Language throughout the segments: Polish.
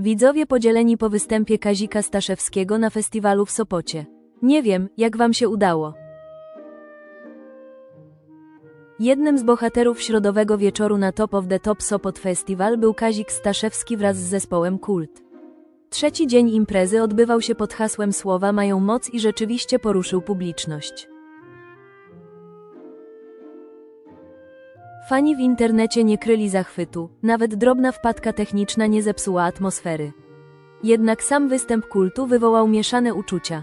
Widzowie podzieleni po występie Kazika Staszewskiego na festiwalu w Sopocie. Nie wiem, jak wam się udało. Jednym z bohaterów środowego wieczoru na Top of the Top Sopot Festival był Kazik Staszewski wraz z zespołem Kult. Trzeci dzień imprezy odbywał się pod hasłem Słowa mają moc i rzeczywiście poruszył publiczność. Fani w internecie nie kryli zachwytu, nawet drobna wpadka techniczna nie zepsuła atmosfery. Jednak sam występ kultu wywołał mieszane uczucia.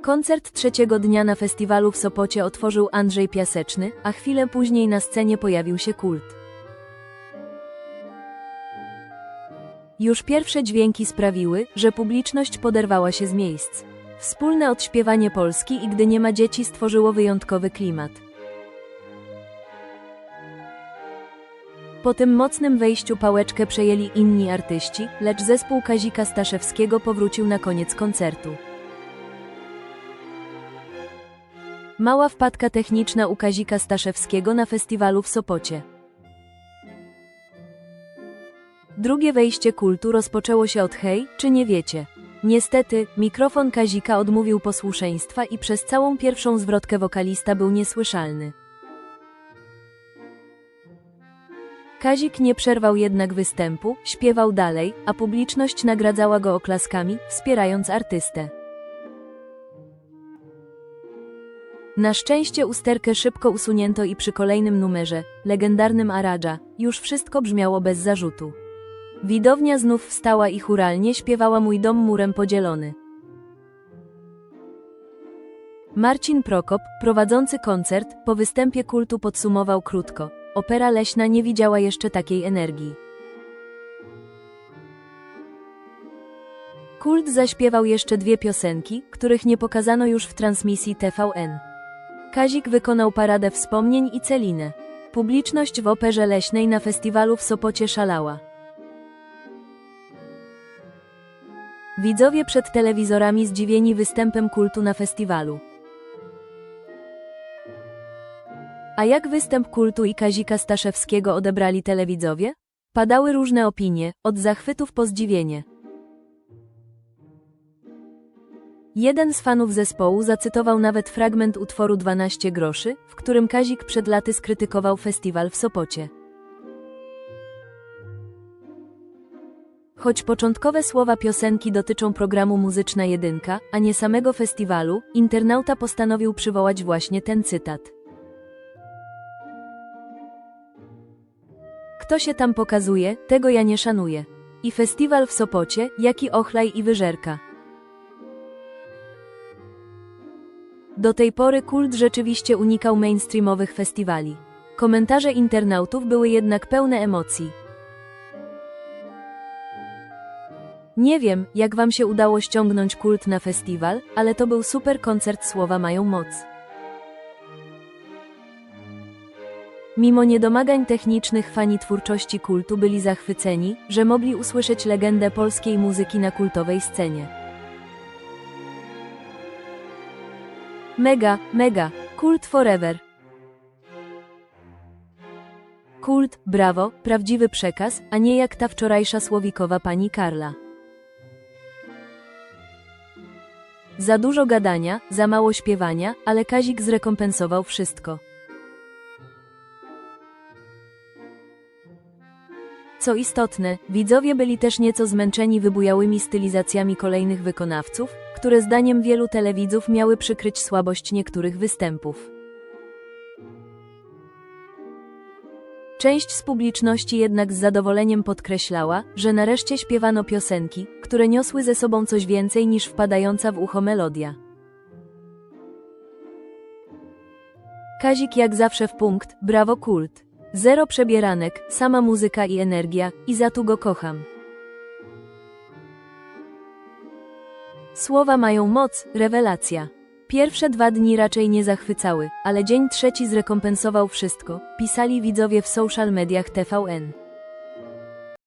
Koncert trzeciego dnia na festiwalu w Sopocie otworzył Andrzej Piaseczny, a chwilę później na scenie pojawił się kult. Już pierwsze dźwięki sprawiły, że publiczność poderwała się z miejsc. Wspólne odśpiewanie Polski i gdy nie ma dzieci stworzyło wyjątkowy klimat. Po tym mocnym wejściu pałeczkę przejęli inni artyści, lecz zespół Kazika Staszewskiego powrócił na koniec koncertu. Mała wpadka techniczna u Kazika Staszewskiego na festiwalu w Sopocie. Drugie wejście kultu rozpoczęło się od hej, czy nie wiecie? Niestety, mikrofon Kazika odmówił posłuszeństwa i przez całą pierwszą zwrotkę wokalista był niesłyszalny. Kazik nie przerwał jednak występu, śpiewał dalej, a publiczność nagradzała go oklaskami, wspierając artystę. Na szczęście usterkę szybko usunięto i przy kolejnym numerze, legendarnym Aradża, już wszystko brzmiało bez zarzutu. Widownia znów wstała i churalnie śpiewała Mój dom murem podzielony. Marcin Prokop, prowadzący koncert, po występie kultu podsumował krótko. Opera leśna nie widziała jeszcze takiej energii. Kult zaśpiewał jeszcze dwie piosenki, których nie pokazano już w transmisji TVN. Kazik wykonał paradę wspomnień i Celinę. Publiczność w Operze Leśnej na festiwalu w Sopocie szalała. Widzowie przed telewizorami zdziwieni występem kultu na festiwalu. A jak występ kultu i Kazika Staszewskiego odebrali telewidzowie? Padały różne opinie, od zachwytów po zdziwienie. Jeden z fanów zespołu zacytował nawet fragment utworu 12 groszy, w którym Kazik przed laty skrytykował festiwal w Sopocie. Choć początkowe słowa piosenki dotyczą programu Muzyczna Jedynka, a nie samego festiwalu, internauta postanowił przywołać właśnie ten cytat. Kto się tam pokazuje, tego ja nie szanuję. I festiwal w Sopocie, jak i Ochlaj i Wyżerka. Do tej pory kult rzeczywiście unikał mainstreamowych festiwali. Komentarze internautów były jednak pełne emocji. Nie wiem, jak wam się udało ściągnąć kult na festiwal, ale to był super koncert Słowa mają moc. Mimo niedomagań technicznych fani twórczości kultu byli zachwyceni, że mogli usłyszeć legendę polskiej muzyki na kultowej scenie. Mega, mega, kult forever. Kult, brawo, prawdziwy przekaz, a nie jak ta wczorajsza słowikowa pani Karla. Za dużo gadania, za mało śpiewania, ale Kazik zrekompensował wszystko. Co istotne, widzowie byli też nieco zmęczeni wybujałymi stylizacjami kolejnych wykonawców, które zdaniem wielu telewidzów miały przykryć słabość niektórych występów. Część z publiczności jednak z zadowoleniem podkreślała, że nareszcie śpiewano piosenki, które niosły ze sobą coś więcej niż wpadająca w ucho melodia. Kazik jak zawsze w punkt, brawo kult. Zero przebieranek, sama muzyka i energia, i za tu go kocham. Słowa mają moc, rewelacja. Pierwsze dwa dni raczej nie zachwycały, ale dzień trzeci zrekompensował wszystko, pisali widzowie w social mediach TVN.